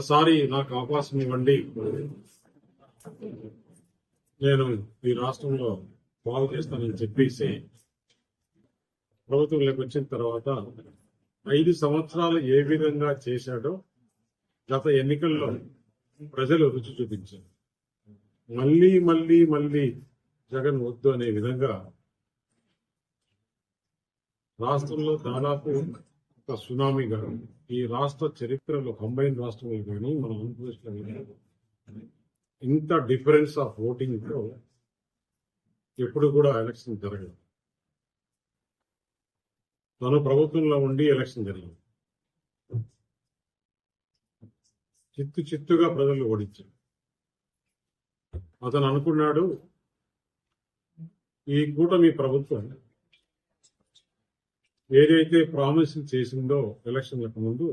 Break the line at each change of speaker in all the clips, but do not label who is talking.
ఒక్కసారి నాకు అవకాశం ఇవ్వండి. నేను ఈ రాష్ట్రంలో బాగు చేస్తానని చెప్పేసి ప్రభుత్వంలోకి వచ్చిన తర్వాత ఐదు సంవత్సరాలు ఏ విధంగా చేశాడో గత ఎన్నికల్లో ప్రజలు రుచి చూపించారు. మళ్ళీ మళ్ళీ మళ్ళీ జగన్ వద్దు అనే విధంగా రాష్ట్రంలో దాదాపు ఒక సునామీగా ఈ రాష్ట్ర చరిత్రలో కంబైన్ రాష్ట్రంలో కానీ మన ఆంధ్రప్రదేశ్లో కానీ ఇంత డిఫరెన్స్ ఆఫ్ ఓటింగ్తో ఎప్పుడు కూడా ఎలక్షన్ జరగదు తను ప్రభుత్వంలో ఉండి ఎలక్షన్ జరిగింది. చిత్తు చిత్తుగా ప్రజలు ఓడించారు. అతను అనుకున్నాడు ఈ కూటమి ప్రభుత్వం ఏదైతే ప్రామిస్ చేసిందో ఎలక్షన్లకు ముందు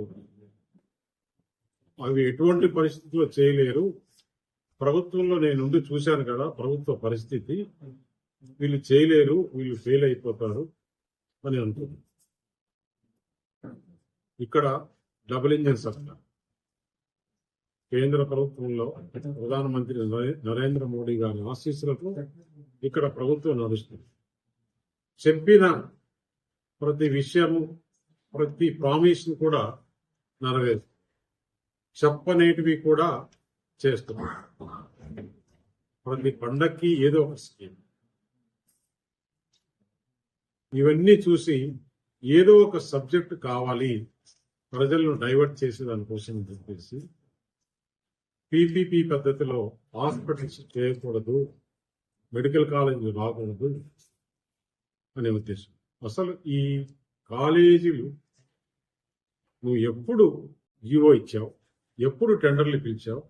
అవి ఎటువంటి పరిస్థితుల్లో చేయలేరు. ప్రభుత్వంలో నేను ఉండి చూశాను కదా ప్రభుత్వ పరిస్థితి. వీళ్ళు చేయలేరు వీళ్ళు ఫెయిల్ అయిపోతారు అని అంటుంది. ఇక్కడ డబుల్ ఇంజిన్ సర్కార్ కేంద్ర ప్రభుత్వంలో ప్రధానమంత్రి నరేంద్ర మోడీ గారి ఆశీస్సులతో ఇక్కడ ప్రభుత్వం నడుస్తుంది. చెప్పిన ప్రతి విషయము ప్రతి ప్రామిస్ కూడా నెరవేరు చెప్పనేటివి కూడా చేస్తున్నాం. ప్రతి పండక్కి ఏదో ఒక స్కీమ్ ఇవన్నీ చూసి ఏదో ఒక సబ్జెక్ట్ కావాలి ప్రజలను డైవర్ట్ చేసే దానికోసం కోసం చెప్పేసి పీపీపీ పద్ధతిలో హాస్పిటల్స్ చేయకూడదు మెడికల్ కాలేజీలు రాకూడదు అనే ఉద్దేశం. అసలు ఈ కాలేజీలు నువ్వు ఎప్పుడు జీవో ఇచ్చావు? ఎప్పుడు టెండర్లు పిలిచావు?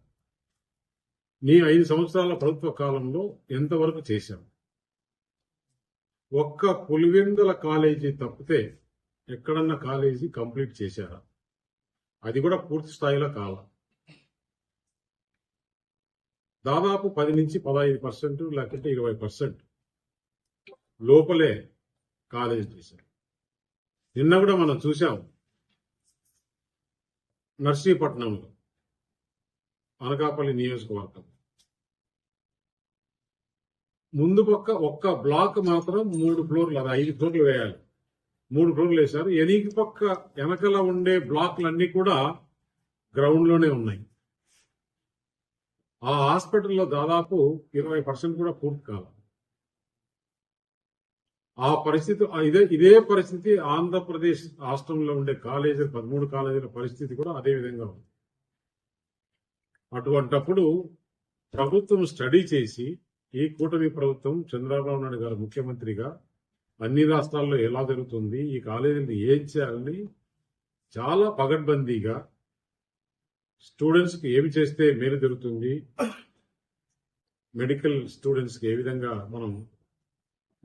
నీ ఐదు సంవత్సరాల ప్రభుత్వ కాలంలో ఎంతవరకు చేశావు? ఒక్క పులివెందుల కాలేజీ తప్పితే ఎక్కడన్నా కాలేజీ కంప్లీట్ చేశారా? అది కూడా పూర్తి స్థాయిలో కాల. దాదాపు పది నుంచి పదహైదు పర్సెంట్ లేకుంటే ఇరవై పర్సెంట్ లోపలే కాలేజీ చూశారు నిన్న కూడా మనం చూసాం నర్సీపట్నంలో అనకాపల్లి నియోజకవర్గం. ముందు పక్క ఒక్క బ్లాక్ మాత్రం మూడు ఫ్లోర్లు అది ఐదు ఫ్లోర్లు వేయాలి. మూడు ఫ్లోర్లు వేశారు. ఎనికి పక్క వెనకల ఉండే బ్లాక్లన్నీ కూడా గ్రౌండ్లోనే ఉన్నాయి. ఆ హాస్పిటల్లో దాదాపు ఇరవై పర్సెంట్ కూడా పూర్తి కావాలి. ఆ పరిస్థితి ఇదే ఇదే పరిస్థితి ఆంధ్రప్రదేశ్ రాష్ట్రంలో ఉండే కాలేజీలు పదమూడు కాలేజీల పరిస్థితి కూడా అదే విధంగా ఉంది. అటువంటప్పుడు ప్రభుత్వం స్టడీ చేసి ఈ కూటమి ప్రభుత్వం చంద్రబాబు నాయుడు గారు ముఖ్యమంత్రిగా అన్ని రాష్ట్రాల్లో ఎలా జరుగుతుంది ఈ కాలేజీలు ఏం చేయాలని చాలా పగడ్బందీగా స్టూడెంట్స్కి ఏమి చేస్తే మేలు జరుగుతుంది మెడికల్ స్టూడెంట్స్కి ఏ విధంగా మనం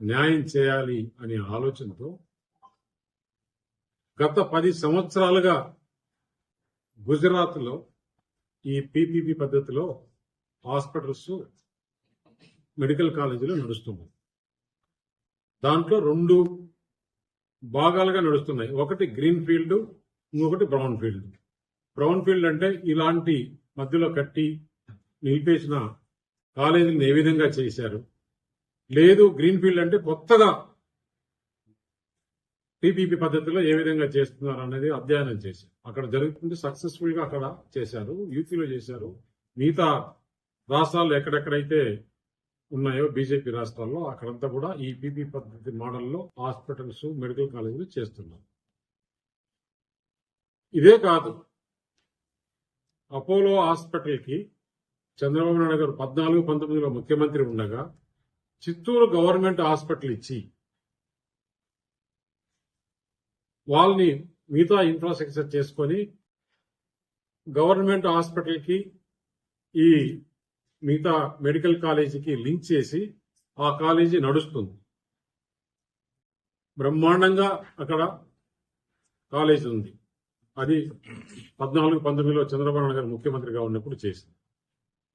న్యాయం చేయాలి అనే ఆలోచనతో గత పది సంవత్సరాలుగా గుజరాత్లో ఈ పీపీపీ పద్ధతిలో హాస్పిటల్స్ మెడికల్ కాలేజీలు నడుస్తున్నాయి. దాంట్లో రెండు భాగాలుగా నడుస్తున్నాయి. ఒకటి గ్రీన్ ఫీల్డ్ ఇంకొకటి బ్రౌన్ ఫీల్డ్. బ్రౌన్ ఫీల్డ్ అంటే ఇలాంటి మధ్యలో కట్టి నిలిపేసిన కాలేజీని ఏ విధంగా చేశారు? లేదు గ్రీన్ ఫీల్డ్ అంటే కొత్తగా టీపీపీ పద్ధతిలో ఏ విధంగా చేస్తున్నారు అనేది అధ్యయనం చేశారు. అక్కడ జరుగుతుంది సక్సెస్ఫుల్గా అక్కడ చేశారు యూపీలో చేశారు. మిగతా రాష్ట్రాల్లో ఎక్కడెక్కడైతే ఉన్నాయో బీజేపీ రాష్ట్రాల్లో అక్కడంతా కూడా ఈ పీపీ పద్ధతి మోడల్లో హాస్పిటల్స్ మెడికల్ కాలేజీలు చేస్తున్నారు. ఇదే కాదు అపోలో హాస్పిటల్కి చంద్రబాబు నాయుడు గారు పద్నాలుగు పంతొమ్మిదిలో ముఖ్యమంత్రి ఉండగా చిత్తూరు గవర్నమెంట్ హాస్పిటల్ ఇచ్చి వాళ్ళని మిగతా ఇన్ఫ్రాస్ట్రక్చర్ చేసుకొని గవర్నమెంట్ హాస్పిటల్కి ఈ మిగతా మెడికల్ కాలేజీకి లింక్ చేసి ఆ కాలేజీ నడుస్తుంది. బ్రహ్మాండంగా అక్కడ కాలేజీ ఉంది. అది పద్నాలుగు పంతొమ్మిదిలో చంద్రబాబు నాయుడు గారు ముఖ్యమంత్రిగా ఉన్నప్పుడు చేసింది.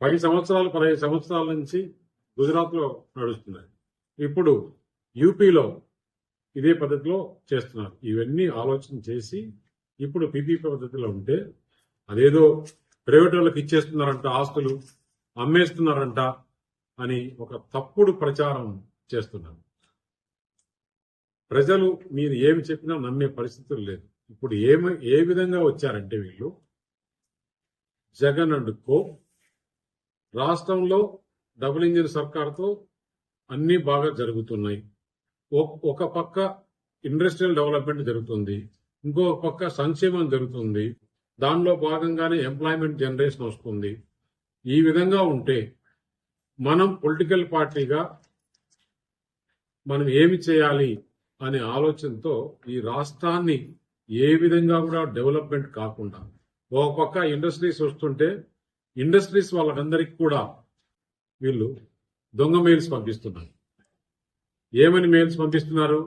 పది సంవత్సరాలు పదహైదు సంవత్సరాల నుంచి గుజరాత్లో నడుస్తున్నాయి. ఇప్పుడు యూపీలో ఇదే పద్ధతిలో చేస్తున్నారు. ఇవన్నీ ఆలోచన చేసి ఇప్పుడు పీపీపీ పద్ధతిలో ఉంటే అదేదో ప్రైవేట్ వాళ్ళకి ఇచ్చేస్తున్నారంట ఆస్తులు అమ్మేస్తున్నారంట అని ఒక తప్పుడు ప్రచారం చేస్తున్నారు. ప్రజలు మీరు ఏమి చెప్పినా నమ్మే పరిస్థితులు లేదు. ఇప్పుడు ఏమి ఏ విధంగా వచ్చారంటే వీళ్ళు? జగన్ అండ్ కో రాష్ట్రంలో డబుల్ ఇంజిన్ సర్కార్తో అన్నీ బాగా జరుగుతున్నాయి. ఒక- ఒక పక్క ఇండస్ట్రియల్ డెవలప్మెంట్ జరుగుతుంది. ఇంకో పక్క సంక్షేమం జరుగుతుంది. దానిలో భాగంగానే ఎంప్లాయ్మెంట్ జనరేషన్ వస్తుంది. ఈ విధంగా ఉంటే మనం పొలిటికల్ పార్టీగా మనం ఏమి చేయాలి అనే ఆలోచనతో ఈ రాష్ట్రాన్ని ఏ విధంగా కూడా డెవలప్మెంట్ కాకుండా ఒక పక్క ఇండస్ట్రీస్ వస్తుంటే ఇండస్ట్రీస్ వాళ్ళకందరికీ కూడా వీళ్ళు దొంగ మెయిల్స్ పంపిస్తున్నారు. ఏమని మెయిల్స్ పంపిస్తున్నారు?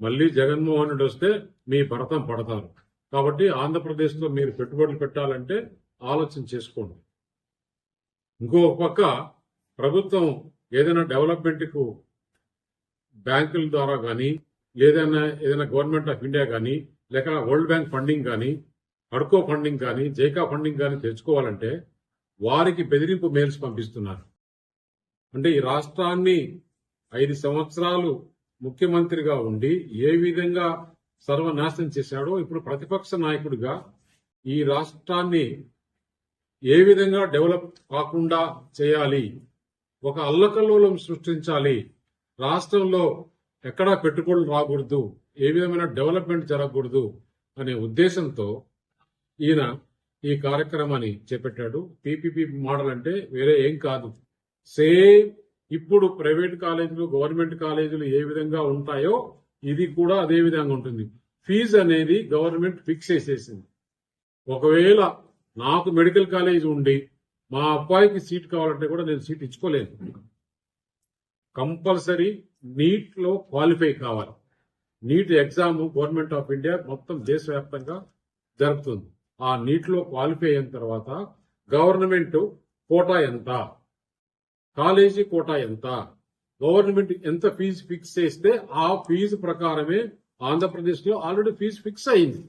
మళ్ళీ జగన్మోహన్ రెడ్డి వస్తే మీ భరతం పడతారు. కాబట్టి ఆంధ్రప్రదేశ్లో మీరు పెట్టుబడులు పెట్టాలంటే ఆలోచన చేసుకోండి. ఇంకో పక్క ప్రభుత్వం ఏదైనా డెవలప్మెంట్కు బ్యాంకుల ద్వారా కానీ లేదైనా ఏదైనా గవర్నమెంట్ ఆఫ్ ఇండియా కానీ లేక వరల్డ్ బ్యాంక్ ఫండింగ్ కానీ అడ్కో ఫండింగ్ కానీ జైకా ఫండింగ్ కానీ తెచ్చుకోవాలంటే వారికి బెదిరింపు మెయిల్స్ పంపిస్తున్నారు. అంటే ఈ రాష్ట్రాన్ని ఐదు సంవత్సరాలు ముఖ్యమంత్రిగా ఉండి ఏ విధంగా సర్వనాశనం చేశాడో ఇప్పుడు ప్రతిపక్ష నాయకుడిగా ఈ రాష్ట్రాన్ని ఏ విధంగా డెవలప్ కాకుండా చేయాలి ఒక అల్లకల్లోలం సృష్టించాలి రాష్ట్రంలో ఎక్కడా పెట్టుబడులు రాకూడదు ఏ విధమైన డెవలప్మెంట్ జరగకూడదు అనే ఉద్దేశంతో ఈయన ఈ కార్యక్రమాన్ని చేపట్టాడు. పీపీపీ మోడల్ అంటే వేరే ఏం కాదు. సేమ్ ఇప్పుడు ప్రైవేట్ కాలేజీలు గవర్నమెంట్ కాలేజీలు ఏ విధంగా ఉంటాయో ఇది కూడా అదే విధంగా ఉంటుంది. ఫీజు అనేది గవర్నమెంట్ ఫిక్స్ చేసేసింది. ఒకవేళ నాకు మెడికల్ కాలేజ్ ఉండి మా అబ్బాయికి సీట్ కావాలంటే కూడా నేను సీట్ ఇచ్చుకోలేదు. కంపల్సరీ నీట్లో క్వాలిఫై కావాలి. NEET exam government of India మొత్తం దేశవ్యాప్తంగా జరుపుతుంది. ఆ నీట్లో క్వాలిఫై అయిన తర్వాత గవర్నమెంట్ కోటా ఎంత? కాలేజీ కోటా ఎంత? గవర్నమెంట్ ఎంత ఫీజు ఫిక్స్ చేస్తే ఆ ఫీజు ప్రకారమే ఆంధ్రప్రదేశ్లో ఆల్రెడీ ఫీజు ఫిక్స్ అయింది.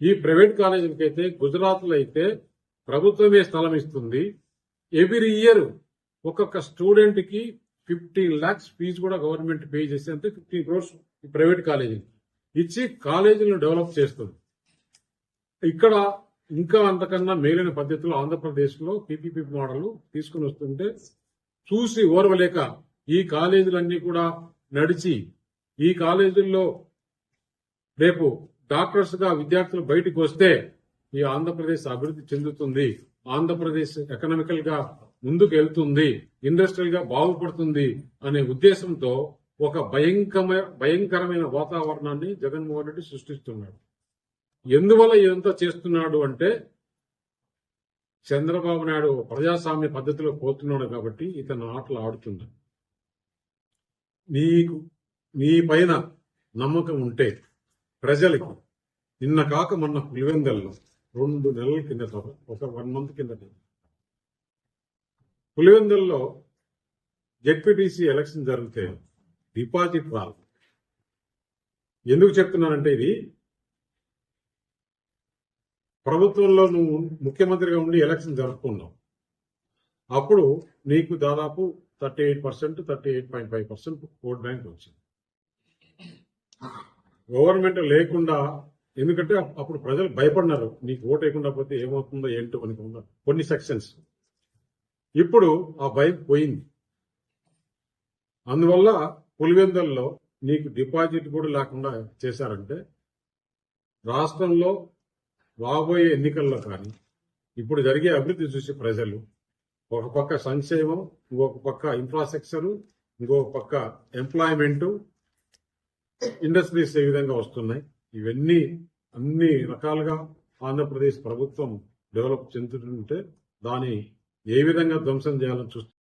ఈ ప్రైవేట్ కాలేజీలకి అయితే గుజరాత్లో అయితే ప్రభుత్వమే స్థలం ఇస్తుంది. ఎవ్రీ ఇయర్ ఒక్కొక్క స్టూడెంట్కి ఫిఫ్టీన్ లాక్స్ ఫీజు కూడా గవర్నమెంట్ పే చేస్తే అంటే ఫిఫ్టీన్ క్రోర్స్ ఈ ప్రైవేట్ కాలేజీ ఇచ్చి కాలేజీలను డెవలప్ చేస్తుంది. ఇక్కడ ఇంకా అంతకన్నా మేలైన పద్ధతిలో ఆంధ్రప్రదేశ్లో పీపీపీ మోడల్ తీసుకుని వస్తుంటే చూసి ఓర్వలేక ఈ కాలేజీలన్నీ కూడా నడిచి ఈ కాలేజీల్లో రేపు డాక్టర్స్గా విద్యార్థులు బయటకు వస్తే ఈ ఆంధ్రప్రదేశ్ అభివృద్ధి చెందుతుంది. ఆంధ్రప్రదేశ్ ఎకనామికల్గా ముందుకు వెళ్తుంది ఇండస్ట్రియల్గా బాగుపడుతుంది అనే ఉద్దేశంతో ఒక భయంకరమైన భయంకరమైన వాతావరణాన్ని జగన్మోహన్ రెడ్డి సృష్టిస్తున్నాడు. ఎందువల్ల ఇదంతా చేస్తున్నాడు అంటే చంద్రబాబు నాయుడు ప్రజాస్వామ్య పద్ధతిలో పోతున్నాడు కాబట్టి ఇతను ఆటలు ఆడుతున్నాడు. నీకు నీ పైన నమ్మకం ఉంటే ప్రజలకి నిన్న కాక మొన్న పులివెందల్లో రెండు నెలల కిందట ఒక వన్ మంత్ కింద పులివెందల్లో జెడ్పీటీసీ ఎలక్షన్ జరిగితే డిపాజిట్ రాదు ఎందుకు చెప్తున్నానంటే ఇది ప్రభుత్వంలో నువ్వు ముఖ్యమంత్రిగా ఉండి ఎలక్షన్ జరుపుకున్నావు. అప్పుడు నీకు దాదాపు thirty eight percent thirty eight point five percent vote bank వచ్చింది. గవర్నమెంట్ లేకుండా ఎందుకంటే అప్పుడు ప్రజలు భయపడినారు. నీకు ఓటు వేయకుండా పోతే ఏమవుతుందో ఏంటో అని కొన్ని సెక్షన్స్. ఇప్పుడు ఆ భయం పోయింది. అందువల్ల పులివెందల్లో నీకు డిపాజిట్ కూడా లేకుండా చేశారంటే రాష్ట్రంలో రాబోయే ఎన్నికల్లో కానీ ఇప్పుడు జరిగే అభివృద్ధి చూసి ప్రజలు ఒక పక్క సంక్షేమం ఇంకొక పక్క ఇన్ఫ్రాస్ట్రక్చరు ఇంకొక పక్క ఎంప్లాయ్మెంట్ ఇండస్ట్రీస్ ఏ విధంగా వస్తున్నాయి. ఇవన్నీ అన్ని రకాలుగా ఆంధ్రప్రదేశ్ ప్రభుత్వం డెవలప్ చెందుతుంటే దాన్ని ఏ విధంగా ధ్వంసం చేయాలని చూస్తుంది